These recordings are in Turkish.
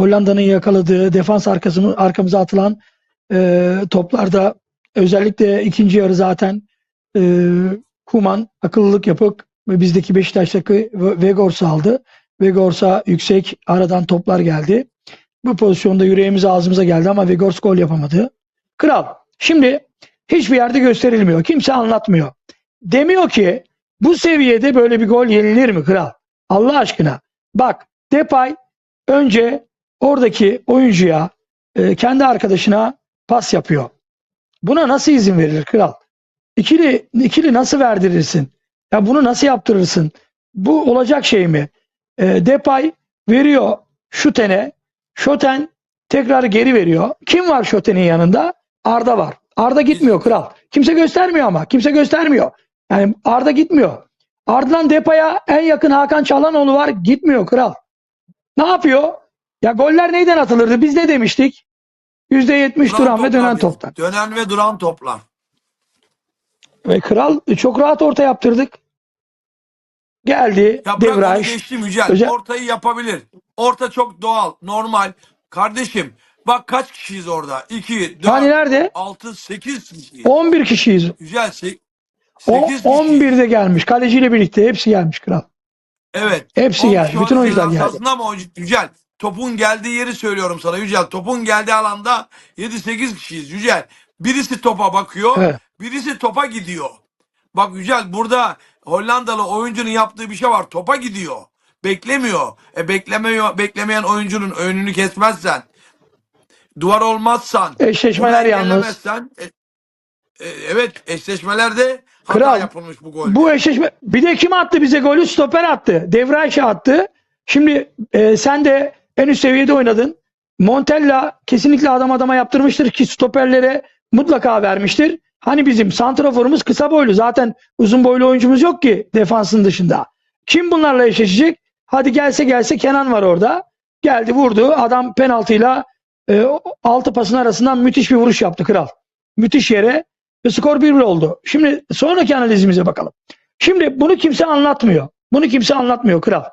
Hollanda'nın yakaladığı defans arkasını arkamıza atılan e, toplarda özellikle ikinci yarı zaten e, Kuman akıllılık yapıp bizdeki Beşiktaş'taki Vegors'u aldı. Vegors'a yüksek aradan toplar geldi. Bu pozisyonda yüreğimiz ağzımıza geldi ama Vegors gol yapamadı. Kral. Şimdi hiçbir yerde gösterilmiyor. Kimse anlatmıyor. Demiyor ki bu seviyede böyle bir gol yenilir mi kral? Allah aşkına. Bak Depay önce oradaki oyuncuya e, kendi arkadaşına pas yapıyor. Buna nasıl izin verilir kral? İkili, ikili nasıl verdirirsin? Ya bunu nasıl yaptırırsın? Bu olacak şey mi? E, Depay veriyor Şuten'e. Şoten tekrar geri veriyor. Kim var Şoten'in yanında? Arda var. Arda gitmiyor kral. Kimse göstermiyor ama. Kimse göstermiyor. Yani Arda gitmiyor. Ardından Depay'a en yakın Hakan Çalhanoğlu var. Gitmiyor kral. Ne yapıyor? Ya goller neyden atılırdı? Biz ne demiştik? %70 duran ve dönen toptan. Dönen ve duran toplar. Ve kral çok rahat orta yaptırdık. Geldi Ya Devraj. Özel- Ortayı yapabilir. Orta çok doğal, normal. Kardeşim bak kaç kişiyiz orada? 2, 4, Hani nerede? 6, 8 kişiyiz. 11 kişiyiz. Yücel 8 O, kişiyiz. 11'de gelmiş. Kaleciyle birlikte hepsi gelmiş kral. Evet. Hepsi 10 geldi. Bütün oyuncular geldi. ama oyuncu- Yücel topun geldiği yeri söylüyorum sana Yücel. Topun geldiği alanda 7-8 kişiyiz Yücel. Birisi topa bakıyor, Evet. birisi topa gidiyor. Bak Yücel burada Hollandalı oyuncunun yaptığı bir şey var. Topa gidiyor. Beklemiyor. E beklemiyor, beklemeyen oyuncunun önünü kesmezsen, duvar olmazsan, Eşleşmeler yalnız. e, e, evet eşleşmelerde hata Kral, yapılmış bu gol. Bu eşleşme bir de kim attı bize golü? Stoper attı. Devraj attı. Şimdi e, sen de en üst seviyede oynadın. Montella kesinlikle adam adama yaptırmıştır ki stoperlere mutlaka vermiştir. Hani bizim santraforumuz kısa boylu. Zaten uzun boylu oyuncumuz yok ki defansın dışında. Kim bunlarla eşleşecek? Hadi gelse gelse Kenan var orada. Geldi vurdu. Adam penaltıyla e, altı pasın arasından müthiş bir vuruş yaptı kral. Müthiş yere ve skor 1-1 oldu. Şimdi sonraki analizimize bakalım. Şimdi bunu kimse anlatmıyor. Bunu kimse anlatmıyor kral.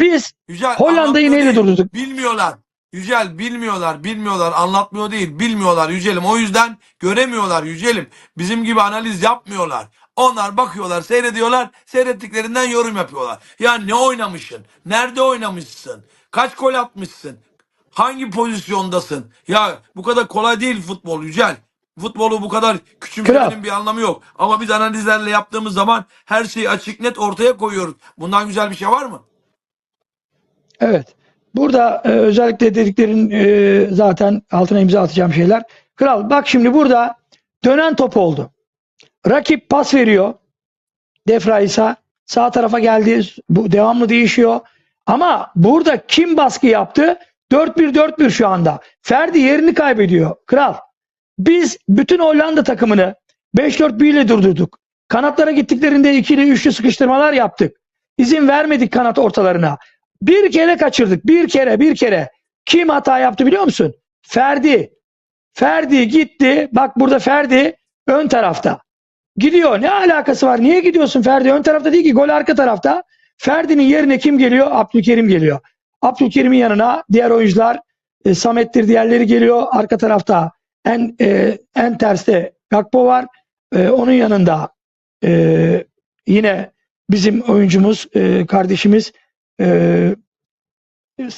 Biz Yücel, Hollanda'yı neyle durdurduk? Bilmiyorlar. Yücel bilmiyorlar, bilmiyorlar. Anlatmıyor değil, bilmiyorlar Yücel'im. O yüzden göremiyorlar Yücel'im. Bizim gibi analiz yapmıyorlar. Onlar bakıyorlar, seyrediyorlar. Seyrettiklerinden yorum yapıyorlar. Ya ne oynamışsın? Nerede oynamışsın? Kaç gol atmışsın? Hangi pozisyondasın? Ya bu kadar kolay değil futbol Yücel. Futbolu bu kadar küçümsemenin bir anlamı yok. Ama biz analizlerle yaptığımız zaman her şeyi açık net ortaya koyuyoruz. Bundan güzel bir şey var mı? Evet. Burada e, özellikle dediklerin e, zaten altına imza atacağım şeyler. Kral bak şimdi burada dönen top oldu. Rakip pas veriyor. Defrais'a sağ tarafa geldi. Bu devamlı değişiyor. Ama burada kim baskı yaptı? 4-1-4-1 şu anda. Ferdi yerini kaybediyor. Kral. Biz bütün Hollanda takımını 5-4-1 ile durdurduk. Kanatlara gittiklerinde ikili üçlü sıkıştırmalar yaptık. İzin vermedik kanat ortalarına. Bir kere kaçırdık. Bir kere, bir kere. Kim hata yaptı biliyor musun? Ferdi. Ferdi gitti. Bak burada Ferdi ön tarafta. Gidiyor. Ne alakası var? Niye gidiyorsun Ferdi? Ön tarafta değil ki. Gol arka tarafta. Ferdi'nin yerine kim geliyor? Abdülkerim geliyor. Abdülkerim'in yanına diğer oyuncular e, Samet'tir diğerleri geliyor. Arka tarafta en e, en terste Gakpo var. E, onun yanında e, yine bizim oyuncumuz, e, kardeşimiz e,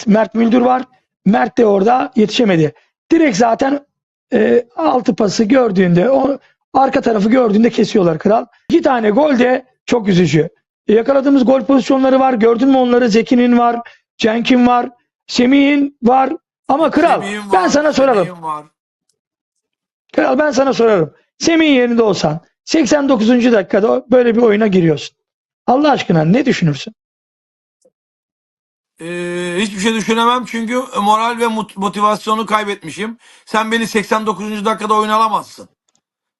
Mert Müldür var. Mert de orada yetişemedi. Direkt zaten e, altı pası gördüğünde o arka tarafı gördüğünde kesiyorlar kral. İki tane gol de çok üzücü. E, yakaladığımız gol pozisyonları var. Gördün mü onları? Zeki'nin var, Cenk'in var, Semih'in var. Ama kral Semih'in ben var, sana sorarım. Var. Kral ben sana sorarım. Semih'in yerinde olsan 89. dakikada böyle bir oyuna giriyorsun. Allah aşkına ne düşünürsün? Ee, hiçbir şey düşünemem çünkü moral ve motivasyonu kaybetmişim. Sen beni 89. dakikada oyun alamazsın.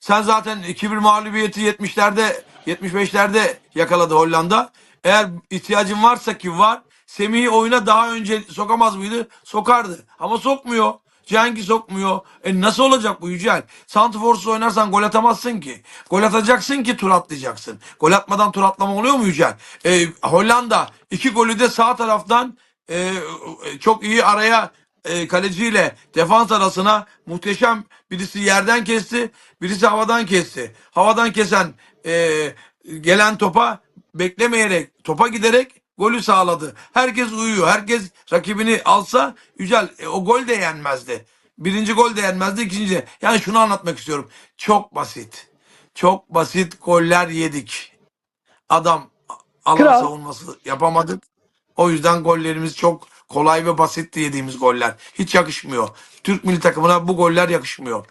Sen zaten 2-1 mağlubiyeti 70'lerde 75'lerde yakaladı Hollanda. Eğer ihtiyacın varsa ki var. Semih'i oyuna daha önce sokamaz mıydı? Sokardı. Ama sokmuyor. Cenk'i sokmuyor. E nasıl olacak bu Yücel? Santiforsuz oynarsan gol atamazsın ki. Gol atacaksın ki tur atlayacaksın. Gol atmadan tur atlama oluyor mu Yücel? E, Hollanda iki golü de sağ taraftan e, çok iyi araya e, kaleciyle defans arasına muhteşem birisi yerden kesti, birisi havadan kesti. Havadan kesen e, gelen topa beklemeyerek, topa giderek golü sağladı. Herkes uyuyor. Herkes rakibini alsa güzel. E, o gol de yenmezdi. Birinci gol de yenmezdi. ikinci. Yani şunu anlatmak istiyorum. Çok basit. Çok basit goller yedik. Adam alan Kral. savunması yapamadık. O yüzden gollerimiz çok kolay ve basit yediğimiz goller. Hiç yakışmıyor. Türk milli takımına bu goller yakışmıyor.